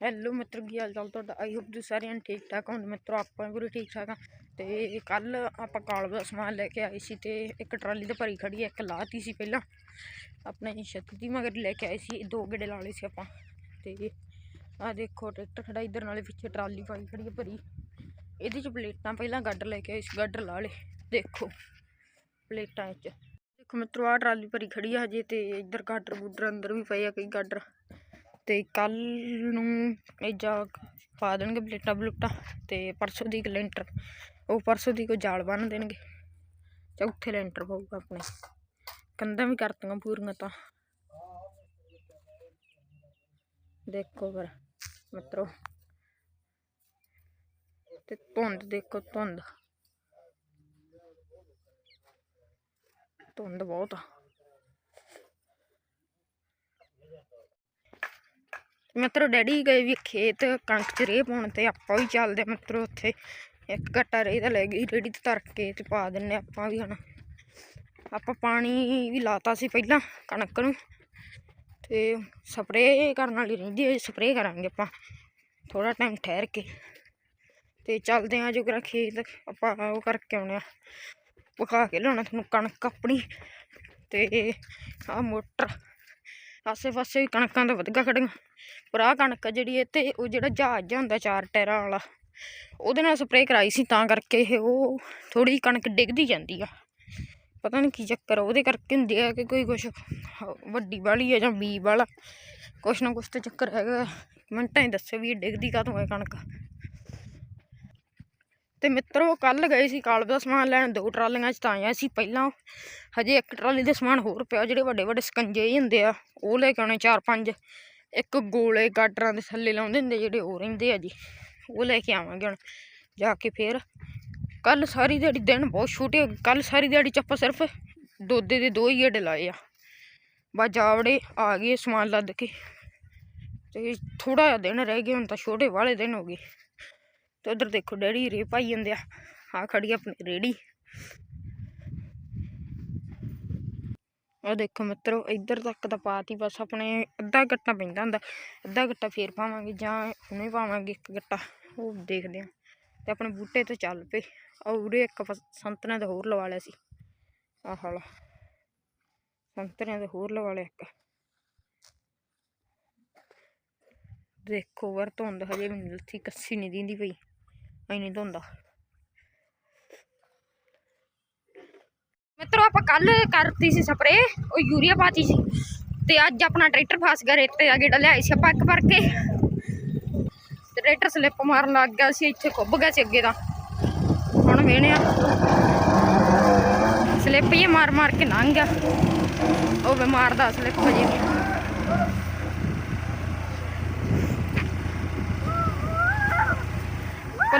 Hello ਮਿੱਤਰ, ਕੀ ਹਾਲ ਚਾਲ ਤੁਹਾਡਾ? ਆਈ ਹੋਪ ਤੁਸੀਂ ਸਾਰਿਆਂ ਨੂੰ ਠੀਕ ਠਾਕ ਹੋਣ ਮਿੱਤਰੋ, ਆਪਾਂ ਵੀ ਠੀਕ ਠਾਕ ਆ। ਤੇ ਕੱਲ ਆਪਾਂ ਕਾਲਬ ਦਾ ਸਮਾਨ ਲੈ ਕੇ ਆਏ ਸੀ ਤੇ ਇੱਕ ਟਰਾਲੀ ਤੇ ਭਰੀ ਖੜੀ ਹੈ ਇੱਕ ਲਾਤੀ ਸੀ ਪਹਿਲਾਂ। ਆਪਣੇ ਛੱਤ ਦੀ ਮਗਰ ਲੈ ਕੇ ਆਏ ਸੀ ਦੋ ਗੇੜੇ ਲਾ ਲਏ ਸੀ ਆਪਾਂ। ਤੇ ਆ ਦੇਖੋ, ਟਰੈਕਟਰ ਖੜਾ ਇਧਰ ਨਾਲੇ ਪਿੱਛੇ ਟਰਾਲੀ ਪਾਈ ਖੜੀ ਹੈ ਭਰੀ। ਇਹਦੇ ਚ ਪਲੇਟਾਂ ਪਹਿਲਾਂ ਗੱਡ ਲੈ ਕੇ ਆਏ ਸੀ, ਗੱਡ ਲਾ ਲੇ ਦੇਖੋ, ਪਲੇਟਾਂ ਵਿੱਚ ਦੇਖੋ ਮਿੱਤਰੋ ਆ ਟਰਾਲੀ ਭਰੀ ਖੜੀ ਆ ਹਜੇ ਤੇ ਇੱਧਰ ਗਾਡਰ ਗੁੱਡਰ ਅੰਦਰ ਵੀ ਪਏ ਆ, ਕਈ ਗਾਡਰ। ਤੇ ਕੱਲ ਨੂੰ ਇਹ ਜਾ ਪਾ ਦੇਣਗੇ ਪਲੇਟਾਂ ਬਲੂਟਾਂ ਤੇ ਪਰਸੋਂ ਦੀ ਇੱਕ ਲੈਂਟਰ, ਉਹ ਪਰਸੋਂ ਦੀ ਕੋਈ ਜਾਲ ਬੰਨ ਦੇਣਗੇ। ਚੌਥੇ ਲੈਂਟਰ ਪਊਗਾ ਆਪਣੇ। ਕੰਧਾਂ ਵੀ ਕਰਤੀਆਂ ਪੂਰੀਆਂ ਤਾਂ। ਦੇਖੋ ਫਿਰ, ਮਿੱਤਰੋ। ਤੇ ਧੁੰਦ ਦੇਖੋ, ਧੁੰਦ। ਧੁੰਦ ਬਹੁਤ ਆ। ਮਿੱਤਰੋ ਡੈਡੀ ਗਏ ਵੀ ਖੇਤ ਕਣਕ ਚ ਰੇਹ ਪਾਉਣ ਤੇ ਆਪਾਂ ਵੀ ਚੱਲਦੇ ਹਾਂ ਮਿੱਤਰੋ ਉੱਥੇ ਇੱਕ ਘੱਟਾ ਰੇਹ ਦਾ ਲੈ ਗਈ ਰੇੜੀ ਤੇ ਧਰ ਕੇ ਤੇ ਪਾ ਦਿੰਨੇ ਆਪਾਂ ਵੀ ਹੁਣ ਆਪਾਂ ਪਾਣੀ ਵੀ ਲਾਤਾ ਸੀ ਪਹਿਲਾਂ ਕਣਕ ਨੂੰ ਤੇ ਸਪਰੇਅ ਕਰਨ ਵਾਲੀ ਰਹਿੰਦੀ ਹੈ, ਸਪਰੇਅ ਕਰਾਂਗੇ ਆਪਾਂ ਥੋੜਾ ਟਾਈਮ ਠਹਿਰ ਕੇ। ਤੇ ਚੱਲਦੇ ਆਂ ਜੋ ਕਰਾ ਖੇਤ, ਆਪਾਂ ਉਹ ਕਰਕੇ ਆਉਣੇ ਆ ਪਕਾ ਕੇ ਲਿਆਉਣਾ ਤੁਹਾਨੂੰ ਕਣਕ ਆਪਣੀ ਤੇ ਆ ਮੋਟਰ ਆਸੇ ਪਾਸੇ ਵੀ ਕਣਕਾਂ ਤਾਂ ਵਧੀਆ ਖੜੀਆਂ ਪਰ ਆਹ ਕਣਕ ਆ ਜਿਹੜੀ ਇਹ ਤੇ ਉਹ ਜਿਹੜਾ ਜਹਾਜ਼ ਜਿਹਾ ਹੁੰਦਾ ਚਾਰ ਟਾਇਰਾਂ ਵਾਲਾ, ਉਹਦੇ ਨਾਲ ਸਪਰੇਅ ਕਰਾਈ ਸੀ ਤਾਂ ਕਰਕੇ ਇਹ ਉਹ ਥੋੜੀ ਕਣਕ ਡਿੱਗਦੀ ਜਾਂਦੀ ਆ। ਪਤਾ ਨਹੀਂ ਕੀ ਚੱਕਰ ਉਹਦੇ ਕਰਕੇ ਹੁੰਦੀ ਆ ਕਿ ਕੋਈ ਕੁਛ ਵੱਡੀ ਵਾਲੀ ਆ ਜਾਂ ਬੀ ਵਾਲਾ, ਕੁਛ ਨਾ ਕੁਛ ਤਾਂ ਚੱਕਰ ਹੈਗਾ। ਮਿੰਟਾਂ ਹੀ ਦੱਸੋ ਵੀ ਇਹ ਡਿੱਗਦੀ ਕਾਹਤੋਂ ਹੈ ਕਣਕ? ਤੇ ਮਿੱਤਰੋ ਕੱਲ ਗਏ ਸੀ ਕਾਲਬ ਦਾ ਸਮਾਨ ਲੈਣ, ਦੋ ਟਰਾਲੀਆਂ ਚ ਤਾਂ ਆਇਆ ਸੀ ਪਹਿਲਾਂ। ਹਜੇ ਇੱਕ ਟਰਾਲੀ ਦੇ ਸਮਾਨ ਹੋਰ ਪਿਆ, ਜਿਹੜੇ ਵੱਡੇ ਵੱਡੇ ਸਕੰਜੇ ਹੀ ਹੁੰਦੇ ਆ, ਉਹ ਲੈ ਕੇ ਆਉਣੇ ਚਾਰ ਪੰਜ। ਇੱਕ ਗੋਲੇ ਗਾਡਰਾਂ ਦੇ ਥੱਲੇ ਲਾਉਂਦੇ ਹੁੰਦੇ, ਜਿਹੜੇ ਉਹ ਰਹਿੰਦੇ ਆ ਜੀ, ਉਹ ਲੈ ਕੇ ਆਵਾਂਗੇ ਹੁਣ, ਜਾ ਕੇ ਫੇਰ। ਕੱਲ ਸਾਰੀ ਦਿਹਾੜੀ, ਦਿਨ ਬਹੁਤ ਛੋਟੇ ਕੱਲ ਸਾਰੀ ਦਿਹਾੜੀ ਚ ਆਪਾਂ ਸਿਰਫ ਦੋਦੇ ਦੇ ਦੋ ਹੀ ਗੇੜੇ ਲਾਏ ਆ। ਬਸ ਜਾਵੜੇ ਆ ਗਏ ਸਮਾਨ ਲੱਦ ਕੇ, ਤੇ ਥੋੜਾ ਜਿਹਾ ਦਿਨ ਰਹਿ ਗਏ ਹੁਣ ਤਾਂ ਛੋਟੇ ਵਾਲੇ ਦਿਨ ਹੋ ਗਏ। ਤੇ ਉਧਰ ਦੇਖੋ ਡੈਡੀ ਰੇ ਪਾਈ ਜਾਂਦੇ ਆ ਆ ਖੜੀ ਆਪਣੀ ਰੇੜੀ। ਉਹ ਦੇਖੋ ਮਿੱਤਰੋ, ਇੱਧਰ ਤੱਕ ਤਾਂ ਪਾਤੀ, ਬਸ ਆਪਣੇ ਅੱਧਾ ਗੱਟਾ ਪੈਂਦਾ ਹੁੰਦਾ, ਅੱਧਾ ਗੱਟਾ ਫੇਰ ਪਾਵਾਂਗੇ ਜਾਂ ਹੁਣੇ ਪਾਵਾਂਗੇ ਇੱਕ ਗੱਟਾ, ਉਹ ਦੇਖਦੇ ਆ। ਤੇ ਆਪਣੇ ਬੂਟੇ ਤੇ ਚੱਲ ਪਏ ਆ ਉਰੇ ਇੱਕ ਫਸ- ਦਾ ਹੋਰ ਲਵਾ ਲਿਆ ਸੀ, ਆਹ ਹਾਲਾ ਸੰਤਰਿਆਂ ਦਾ ਹੋਰ ਲਵਾ ਲਿਆ ਇੱਕ। ਦੇਖੋ ਵਰ ਧੁੰਦ ਹਜੇ ਮੈਨੂੰ ਲੱਥੀ ਕੱਸੀ ਨਹੀਂ ਦਿੰਦੀ ਪਈ। ਐਨੀ ਧੁੰਦ। ਆ ਮਿੱਤਰੋ, ਆਪਾਂ ਕੱਲ ਕਰਤੀ ਸੀ ਸਪਰੇ ਉਹ ਯੂਰੀਆ ਪਾਤੀ ਸੀ। ਤੇ ਅੱਜ ਆਪਣਾ ਟਰੈਕਟਰ ਫਸ ਗਿਆ, ਰੇਤੇ ਦਾ ਗੇੜਾ ਲਿਆਈ ਸੀ ਆਪਾਂ ਇੱਕ ਭਰ ਕੇ। ਟਰੈਕਟਰ ਸਲਿੱਪ ਮਾਰਨ ਲੱਗ ਗਿਆ ਸੀ, ਇੱਥੇ ਖੁੱਭ ਗਿਆ ਸੀ ਅੱਗੇ ਦਾ। ਹੁਣ ਵੇਹਣੇ ਆ। ਸਲਿੱਪ ਹੀ ਮਾਰ ਮਾਰ ਕੇ ਲੰਘ ਗਿਆ। ਉਹ ਵੀ ਮਾਰਦਾ ਸਲਿੱਪ ਹਜੇ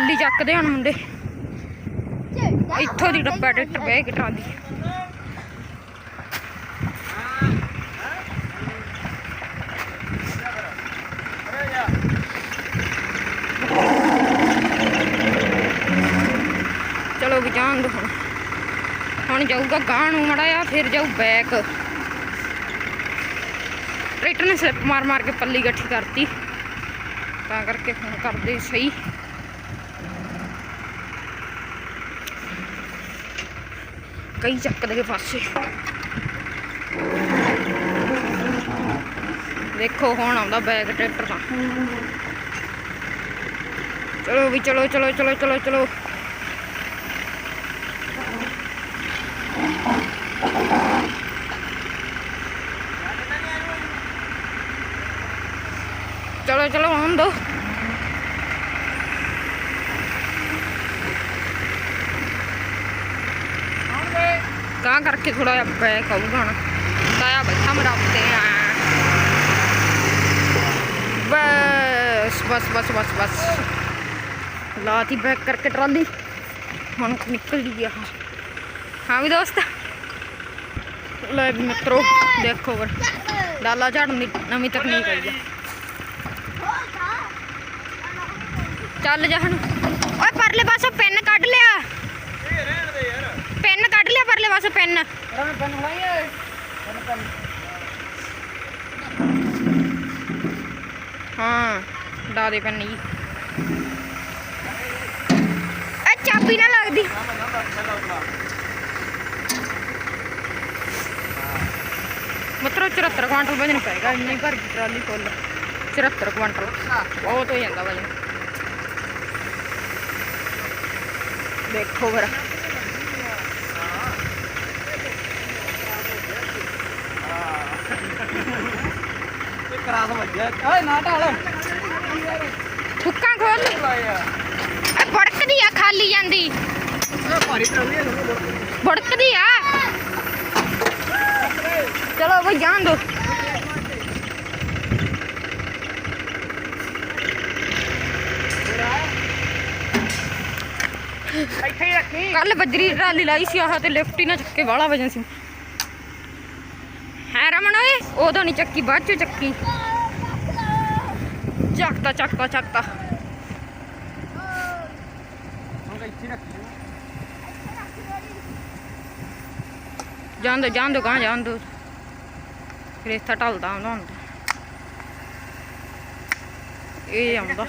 ਪੱਲੀ ਚੱਕਦੇ ਹੁਣ ਮੁੰਡੇ। ਇੱਥੋਂ ਦੀ ਡੱਬਾ ਟਰੈਕਟਰ ਬਹਿ ਕੇ ਟਰਾਲੀ। ਚਲੋ ਵੀ ਜਾਣ ਦੋ ਹੁਣ। ਜਾਊਗਾ ਗਾਂ ਨੂੰ ਮੜਾ ਆ ਫਿਰ ਜਾਊ ਬੈਕ ਟਰੈਕਟਰ ਨੇ ਸਲਿੱਪ ਮਾਰ ਮਾਰ ਕੇ ਪੱਲੀ ਇਕੱਠੀ ਕਰਤੀ। ਤਾਂ ਕਰਕੇ ਹੁਣ ਕਰਦੇ ਸਹੀ। ਕਈ ਚੱਕਦੇ ਦੇ ਪਾਸੇ ਦੇਖੋ, ਹੁਣ ਆਉਂਦਾ ਬੈਗ ਟਰੈਕਟਰ ਦਾ। ਚਲੋ ਵੀ, ਚਲੋ ਚਲੋ ਚਲੋ ਚਲੋ ਚਲੋ। ਚਲੋ ਚਲੋ, ਆਉਣ ਦੋ। ਤਾਂ ਕਰਕੇ ਥੋੜਾ ਜਿਹਾ ਬੈਕ ਆਊਗਾ ਹੁਣ। ਤਾਇਆ ਬੈਠਾ ਮੇਰਾ ਉੱਤੇ, ਆ। ਬਸ ਬਸ ਬਸ ਬਸ ਬਸ। ਲਾਤੀ ਬੈਕ ਕਰਕੇ ਟਰਾਲੀ। ਹੁਣ ਨਿਕਲ ਗਈ ਆ। ਹਾਂ ਵੀ ਦੋਸਤ। ਲੈ ਵੀ ਮਿੱਤਰੋ, ਦੇਖੋ ਫਿਰ। ਡਾਲਾ ਝਾੜਨ ਦੀ ਨਵੀਂ ਤਕਨੀਕ ਆਈ ਆ। ਚੱਲ ਜਾ ਹੁਣ। ਓਏ ਪਰਲੇ ਪਾਸੋਂ ਪੈਨ ਕੱਢ ਲਿਆ ਕੱਢ ਲਿਆ ਪਰਲੇ ਪਾਸੋਂ ਪੈਨ। ਹਾਂ ਛਡਾ ਦੇ ਪੈਣੀ ਜੀ। ਇਹ ਚਾਬੀ ਨਾ ਲੱਗਦੀ। ਮਤਲਬ 74 ਕੁਆਂਟਲ ਵਜਨ ਪਏਗਾ ਇੰਨੀ ਭਰ ਗਈ ਟਰਾਲੀ ਫੁੱਲ। 74 ਕੁਆਂਟਲ। ਬਹੁਤ ਹੋ ਜਾਂਦਾ ਵਜਨ। ਦੇਖੋ ਫਿਰ। ਕਰਾਸ ਵੱਜਿਆ। ਓਏ ਨਾ ਢਾਲ। ਠੁੱਕਾਂ ਖੋਲ ਇਹ ਬੜਕਦੀ ਆ ਖਾਲੀ ਜਾਂਦੀ। ਭਾਰੀ ਬੜਕਦੀ ਆ। ਚਲੋ ਬਈ ਜਾਣ ਦੋ। ਇੱਥੇ ਹੀ ਰੱਖੀ। ਕੱਲ ਬੱਜਰੀ ਟਰਾਲੀ ਲਾਈ ਸੀ ਆਹ ਤੇ ਲਿਫਟ ਹੀ ਨਾ ਚੱਕੇ ਵਾਲਾ ਵਜਨ ਸੀ। ਹੈ ਰਮਣ ਓਏ ਉਦੋਂ ਨਹੀਂ ਚੱਕੀ ਬਾਅਦ ਚ ਚੱਕੀ। ਚੱਕਤਾ ਚੱਕਤਾ ਚੱਕਤਾ ਹੁਣ ਇੱਥੇ ਹੀ ਜਾਣ ਦੋ ਜਾਣ ਦੋ ਗਾਂ ਜਾਣ ਦੋ ਰੇਤਾ ਢਲਦਾ ਆਉਂਦਾ ਹੁੰਦਾ ਇਹ ਆਉਂਦਾ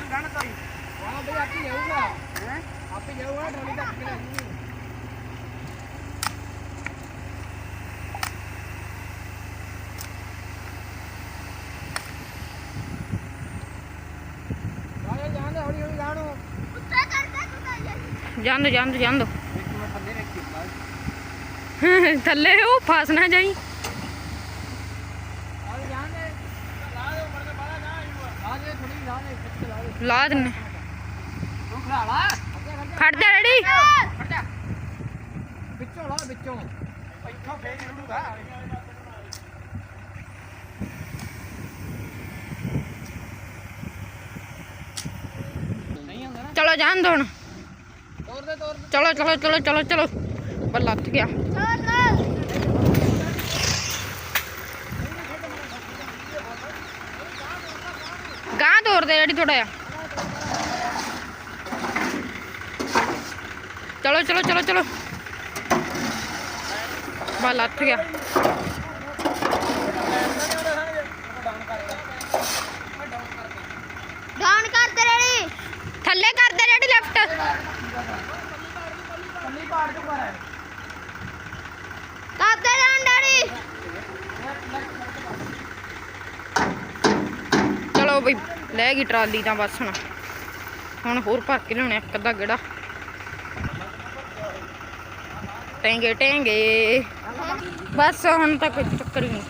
ਆਪੇ ਜਾਊਗਾ ਟਰਾਲੀ ਤੱਕ ਕੇ ਲੈ ਜਾਂਦੇ ਹੌਲੀ ਹੌਲੀ ਜਾਣੋ ਜਾਣ ਦੋ ਜਾਣ ਦੋ ਜਾਣ ਦੋ ਥੱਲੇ ਰੱਖੀ ਉਹ ਫਸ ਨਾ ਜਾਈ। ਲਾ ਦੇ ਦਿੰਨੇ। ਖੜ ਜਾ ਰੈਡੀ ਵਿੱਚੋਂ ਲਾ ਵਿੱਚੋਂ ਇੱਥੋਂ ਫੇਰ ਜਰੂਰੂਗਾ ਚਲੋ ਜਾਣ ਦੋ ਹੁਣ। ਤੋਰ ਦੇ ਤੋਰ ਦੇ ਚਲੋ ਚਲੋ ਚਲੋ ਚਲੋ ਚਲੋ ਬੱਲਾ ਲੱਥ ਗਿਆ ਗਾਂ ਤੋੜ ਦੇ ਜਿਹੜੀ ਥੋੜਾ ਆ ਚਲੋ ਚਲੋ ਚਲੋ ਚਲੋ ਬੱਲਾ ਲੱਥ ਗਿਆ ਡਾਊਨ ਕਰ ਦੇ ਰੈਡੀ ਥੱਲੇ ਕਰ ਦੇ ਜਿਹੜੀ ਲੈਫਟ ਕੰਨੀ ਪਾੜ ਚੁੱਕਾ ਹੈ ਕਰ ਦੇ ਡਾਊਨ ਡੈਡੀ ਚਲੋ ਬਈ ਲੈ ਗਈ ਟਰਾਲੀ ਤਾਂ ਬਸ ਹੁਣ। ਹੁਣ ਹੋਰ ਭਰ ਕੇ ਲਿਆਉਣੇ ਇੱਕ ਅੱਧਾ ਗੇੜਾ। ਟੈਂਗੇ ਟੈਂਗੇ ਬਸ ਹੁਣ ਤਾਂ ਕੋਈ ਚੱਕਰ ਹੀ ਨਹੀਂ।